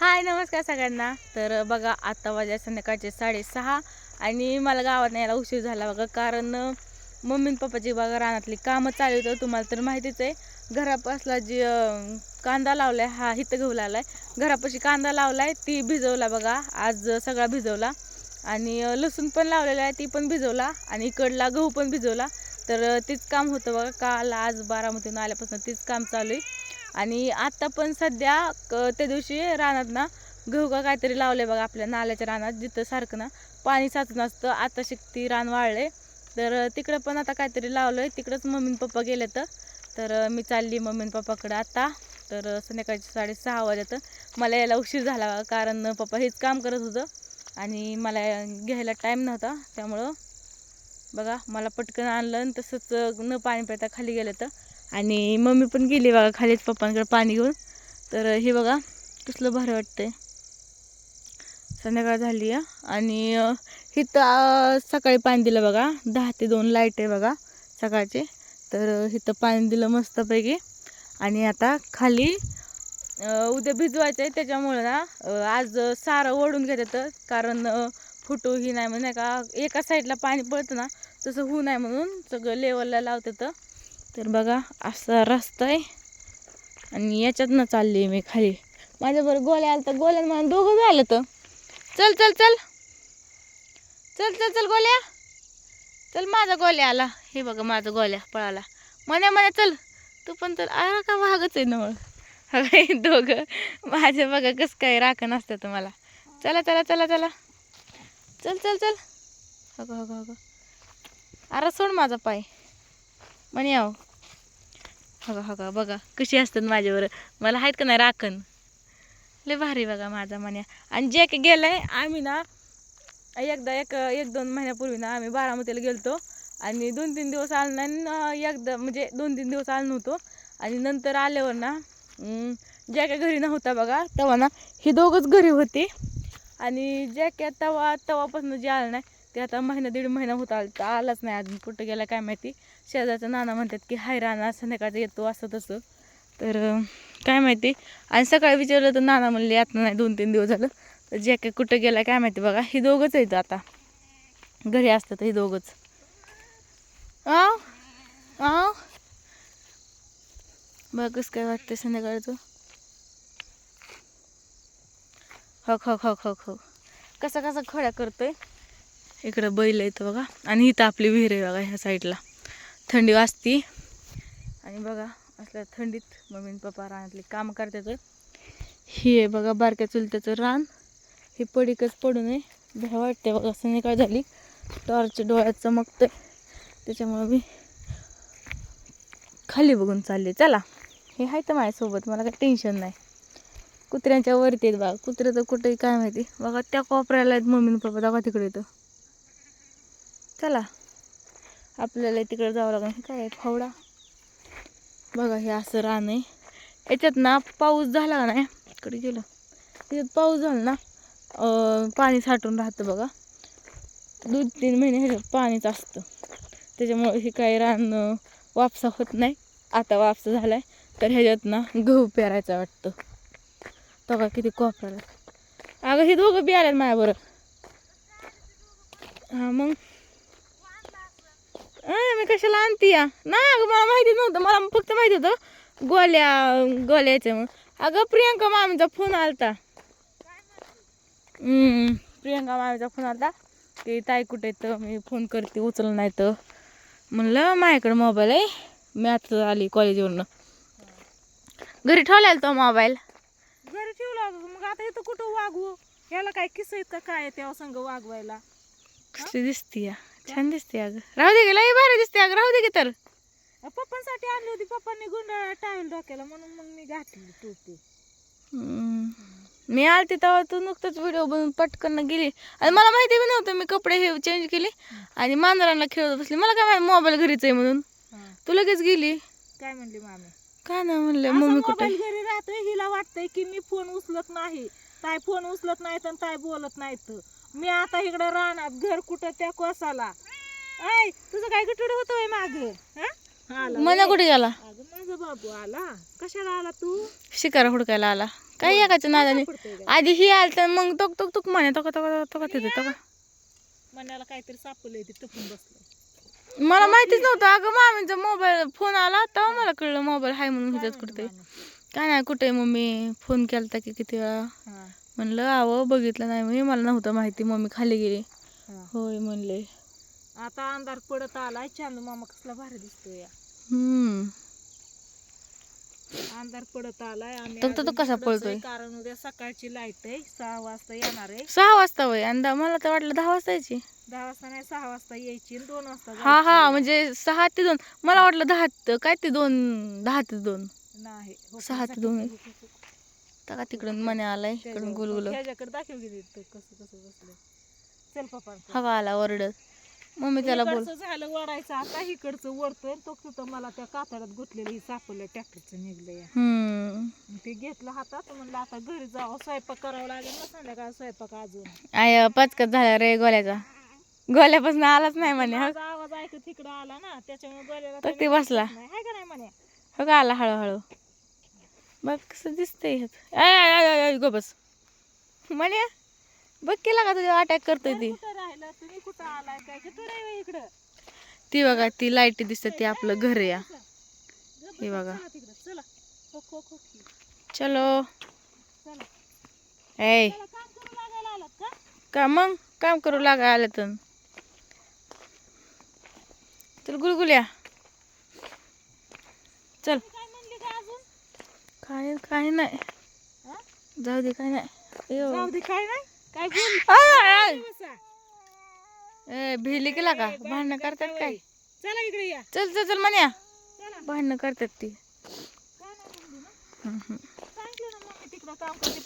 हाय नमस्कार सगळ्यांना. तर बघा आता वाजल्या संध्याकाळचे साडेसहा आणि मला गावात यायला उशीर झाला बघा कारण मम्मी पप्पाची बघा रानातली कामं चालू होतं तुम्हाला तर माहितीच आहे घरापासला जी कांदा कांदा लावलाय हा इथं गहू आहे घरापाशी कांदा लावलाय ती भिजवला बघा आज सगळा भिजवला. आणि लसूण पण लावलेला आहे ती पण भिजवला. आणि इकडला गहू पण भिजवला. तर तीच काम होतं बघा काल आज बारामतीहून आल्यापासून तीच काम चालू आहे. आणि आत्ता पण सध्या क- त्या दिवशी रानात ना गहू का काहीतरी लावले बघा आपल्या नाल्याच्या रानात जिथं सारखं ना पाणी साचून असतं. आता शिकती रान वाळले तर तिकडं पण आता काहीतरी लावलं आहे तिकडंच मम्मी पप्पा गेले तर तर मी चालली मम्मी पप्पाकडं पप्पाकडे आता. तर संध्याकाळची संध्याकाळचे साडेसहा वाजत. मला यायला उशीर झाला कारण पप्पा हेच काम करत होतं. आणि मला घ्यायला टाईम नव्हता. त्यामुळं बघा मला पटकन आणलं आणि तसंच न पाणी पिता खाली गेलं तर आणि मम्मी पण गेली बघा खालीच पप्पांकडे पाणी घेऊन. तर हे बघा कसलं भारी वाटतंय. संध्याकाळ झाली आहे. आणि इथं सकाळी पाणी दिलं बघा. दहा ते दोन लाइट आहे बघा सकाळचे. तर इथं पाणी दिलं मस्तपैकी. आणि आता खाली उद्या भिजवायचं आहे. त्याच्यामुळं ना आज सारं ओढून घेतात. कारण फुटू ही नाही म्हणजे का एका साईडला पाणी पडतं ना तसं होऊ नाही म्हणून सगळं लेवलला लावतात. तर बघा असा रस्ता आहे. आणि याच्यातनं चालली मी खाली. माझ्याबरोबर गोल्या आलं तर गोल्यानं मला दोघं झालं तर. चल चल चल. चल चल चल गोल्या चल माझा गोल्या आला. हे बघा माझा गोल्या पळाला. म्हणे म्हणे चल. तू पण तर आ का वाघच आहे नवळ हे दोघं. माझे बघा कसं काय राखण असतं तुम्हाला चला चला चला चला. चल चल चल. अगं अगं अगं. अरे सोड माझा पाय. म्हणे आहो. हगा हगा बघा कशी असतात माझ्यावर. मला आहेत का नाही राखण? लय भारी बघा माझा म्हण्या. आणि जे काही आहे आम्ही ना एकदा एक एक दोन महिन्यापूर्वी ना आम्ही बारामतीला गेलतो. आणि दोन तीन दिवस आलो नाही एकदा म्हणजे दोन तीन दिवस आलो नव्हतो. आणि नंतर आल्यावर ना ज्या काय घरी नव्हता बघा तेव्हा ना ही दोघंच घरी होती. आणि ज्या काय तवा तवापासून जे आलं नाही ते आता महिना दीड महिना होत आला तर आलाच नाही अजून. कुठं गेला काय माहिती? शेजारचं नाना म्हणतात की हाय राणा संध्याकाळचं येतो असं तसं. तर काय माहिती? आणि सकाळी विचारलं तर नाना म्हणले आता नाही दोन तीन दिवस झालं. तर जे काय कुठं गेला काय माहिती बघा. हे दोघंच येतं आता. घरी असतात ही दोघंच. आव? आव? बघ कसं काय वाटतं संध्याकाळचं. हक हक हक हक हक. कसा कसा खड्या करतोय. इकडं बैल येतं बघा. आणि इथं आपली विहीर आहे बघा ह्या साईडला. थंडी वाजती. आणि बघा असल्या थंडीत मम्मी पप्पा रानातले काम करतात ही आहे बघा बारक्या चुलत्याचं रान. हे पडीकच पडू नये. भ्या वाटते बघा संध्याकाळ झाली. टॉर्च डोळ्यात चमकतंय. त्याच्यामुळं मी खाली बघून चालले. चला. हे आहे तर माझ्यासोबत. मला काही टेन्शन नाही. कुत्र्यांच्या वरती आहेत बघा. कुत्रे तर कुठेही काय माहिती. बघा त्या कोपऱ्याला आहेत मम्मी पप्पा. दाखवा तिकडे येतं चला. आपल्याला तिकडे जावं लागेल. हे काय फावडा. बघा हे असं रान आहे. याच्यात ना पाऊस झाला का नाही? इकडे गेलं. त्याच्यात पाऊस झाला ना पाणी साठून राहतं बघा. दोन तीन महिने ह्याच्यात पाणीच असतं. त्याच्यामुळे हे काही रान वापसा होत नाही. आता वापसा आहे तर ह्याच्यात ना गहू पेरायचा वाटतं. बघा किती कोपऱ्याला. अगं हे दोघं बी आल्यात माझ्याबरोबर हां मग? मी कशाला आणते या? नाही अगं मला माहिती नव्हतं. मला फक्त माहिती होतं गोल्या गोल्याचं मग. अगं प्रियंका मामीचा फोन आलता. प्रियंका मामीचा फोन आलता. ते ताई कुठे तर मी फोन करते उचल नाही तर. म्हणलं माझ्याकडे मोबाईल आहे. मी आता आली कॉलेजवरनं घरी ठेवलेला तो मोबाईल घरी ठेवला होता. मग आता इथं कुठं वागवू याला काय किस्सा आहेत का काय तेव्हा संग वागवायला? दिसती या? छान दिसते अगं. राहू दे गेला भारी दिसते अगं राहू दे की तर. पप्पांसाठी आणली होती पप्पांनी गुंडाळा टावेल डोक्याला म्हणून मग मी घातली टोपी. मी आलते तेव्हा तू नुकतंच व्हिडिओ बनवून पटकन गेली. आणि मला माहिती बी नव्हतं मी कपडे हे चेंज केले. आणि मांजरांना खेळत बसली. मला काय माहिती मोबाईल घरीच आहे म्हणून. तू लगेच गेली. काय म्हणली मामी? काय ना म्हणलं मम्मी कुठे? घरी राहतोय हिला वाटतंय की मी फोन उचलत नाही. ताय फोन उचलत नाही तर ताय बोलत नाहीत. मी आता इकडे राहणार. घर कुठं त्या कोसाला. ऐ तुझं काय गटुड होतोय माग? आला. मना कुठे गेला? अगं माझा बाबू आला. कशाला आला तू? शिकार हुडकायला आला. काय एकाच्या नादाने? आधी ही आल तर मग टोक टोक टोक म्हणे टोका टोका टोका तिथे टोका मनाला काहीतरी सापडलंय ते टपून बसलं मला माहितीच नव्हतं. अगं मामींचा मोबाईल फोन आला. तेव्हा मला कळलं मोबाईल हाय म्हणून ह्याच्यात कुठे काय नाही कुठे मम्मी? फोन केलता की किती वेळा? हा. म्हणलं आव बघितलं नाही मी मला नव्हतं माहिती मम्मी खाली गेली. होय म्हणले. आता अंधार पडत आलाय चांदू मामा कसला भारी दिसतोय या. हम्म. अंधार पडत आलाय आणि तो- तो कसा पळतोय? कारण उद्या सकाळची लाइट आहे सहा वाजता येणार आहे. सहा वाजता वय आणि दा- मला तर वाटलं दहा वाजता यायची. दहा वाजता नाही सहा वाजता यायची दोन वाजता हा. हा म्हणजे सहा ते दोन. मला वाटलं दहा काय ते दोन दहा ते दोन. नाही सहा ते दोन. हो. का तिकडून मने आलाय इकडून गुलगुल मग ह्याच्याकडे दाखव गेली कसं कसं बसलं. चल पप्पा हवा आला ओरडत. मम्मी त्याला बोल. झालं वडायचं आता इकडचं वरतोय तो तिथं मला त्या कातड्यात गुतलेलं ही सापडलं ट्रॅक्टरचं निघलं या. ते घेतलं हातात म्हणलं आता घरी जावं स्वयंपाक करावा लागेल ना संध्याकाळ स्वयंपाक अजून. आय पाचकत झाला रे गोल्याचा. गोल्यापासून आलाच नाही म्हणे हा. माझा आवाज ऐकत तिकडं आला ना त्याच्यामुळे बोलायला तर ते बसला. नाही. हाय का नाही म्हणे? हो का आला हळूहळू? बघ कसं दिसतंय ह्यात. आय आय आय आय, गो बस. म्हणे बघ केला का तुझ्या अटॅक करतोय ती? कुठं राहिलं? तुम्ही कुठं आलाय काय? कुठं राहिलं इकडं. ती बघा ती लाइट दिसते ती आपलं घर या. हे बघा. चला तिकडं चला. हो हो हो चलो. चला. ए चला काम करू लागायला आलात का? का मग? काम करू लागा आलं तर चल गुलगुल्या चल काय म्हणली का अजून काय काय नाही? जाऊ दे काय नाही. यो. जाऊ दे काय नाही काय भिली केला का? भांडणं करतात काय? चला इकडे या. चल चल चल म्हण्या चला. भांडणं करतात ती.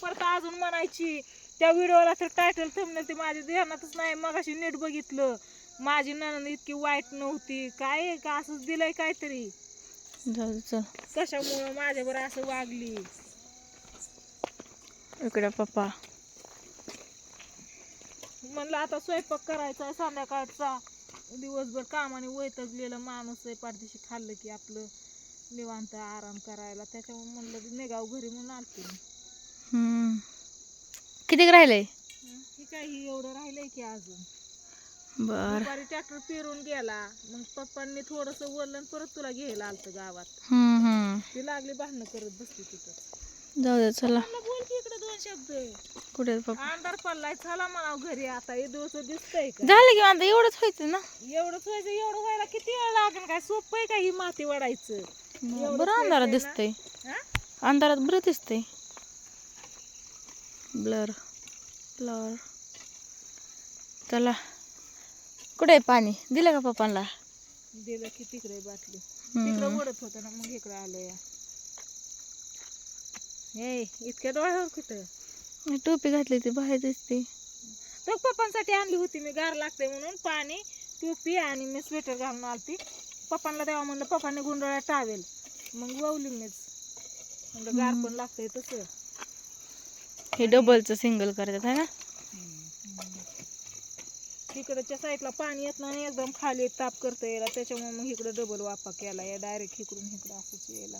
परत अजून म्हणायची. त्या व्हिडिओला तर टायटल थंबनेल ते माझ्या ध्यानातच नाही. मग अशी नीट बघितलं. माझी ननंद इतकी वाईट नव्हती. काय का? असंच दिलंय काहीतरी. जाऊ चल. कशामुळं माझ्यावर असं वागली? इकडे पप्पा. म्हणलं आता स्वयंपाक करायचा आहे संध्याकाळचा. दिवसभर कामाने वैतगलेलं माणूस आहे पाठदिशी खाल्लं की आपलं निवांत आराम करायला. त्याच्यामुळे म्हणलं निघाव घरी म्हणून आलते मी. हम्म. किती राहिले हं, हे काय ही एवढं राहिलंय की अजून. बर. दुपारी ट्रॅक्टर पेरून गेला मग पप्पांनी थोडस आणि परत तुला घ्यायला आलतं गावात. हम्म हम्म. ती लागली भांडणं करत बसली तिथं. जाऊ दे चला. बोल की इकडे दोन शब्द कुठे पप्पा? अंधार पडलाय चला म्हणा घरी आता हे दिवस दिसतंय का? झालं की आता एवढंच व्हायचं ना? एवढंच व्हायचं एवढं व्हायला किती वेळ लागेल काय? सोपं आहे का ही माती वाढायचं? एवढंच बरं अंधारात व्हायचंय दिसतंय. हा? अंधारात बरं दिसतंय. ब्लर. ब्लर. चला. कुठे आहे पाणी? दिलं का पप्पांना दिलं की तिकडे बाटली. तिकडे ओढत होतं ना मग इकडे आलं या हे इतक्या डोळ्यावर कुठं? मी टोपी घातली ती बाहेर दिसते तर पप्पांसाठी आणली होती मी गार लागते म्हणून पाणी टोपी आणि मी स्वेटर घालून आलती. पप्पांना तेव्हा म्हणलं पप्पांनी गुंडोळ्या टावेल. मग ववली मीच. म्हणलं गार पण लागतंय तसं. हे डबलचं सिंगल करतात है ना? तिकडच्या साईडला पाणी येत नाही एकदम खाली ताप करता यायला. त्याच्यामुळे मग इकडे डबल वापा केला. या डायरेक्ट इकडून इकडं असंच यायला.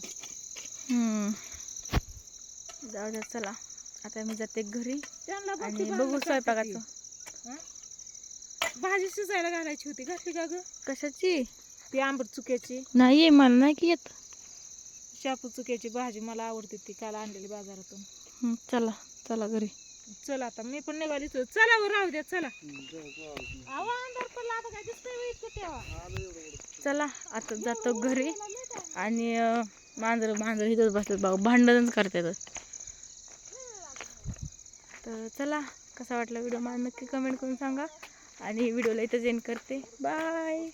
जाऊ द्या चला. आता मी जाते घरी. आणि बघू स्वयंपाकाचं? भाजी शिजायला घालायची होती घातली का ग? कशाची? ती आंबट चुक्याची. नाही मला नाही की येत. शापू चुक्याची भाजी मला आवडते ती काल आणलेली बाजारातून. चला. चला घरी. चला आता मी पण निघाली तर चला वर राहू द्या चला. अहो अंधार पडला आता काय दिसतंय होय इतकं तेव्हा. चला आता जातो घरी. आणि मांजर मांजर इथंच बसतात बघा भांडणच करतात. तर चला कसा वाटला व्हिडिओ मला नक्की कमेंट करून सांगा. आणि व्हिडिओला इथंच एंड करते. बाय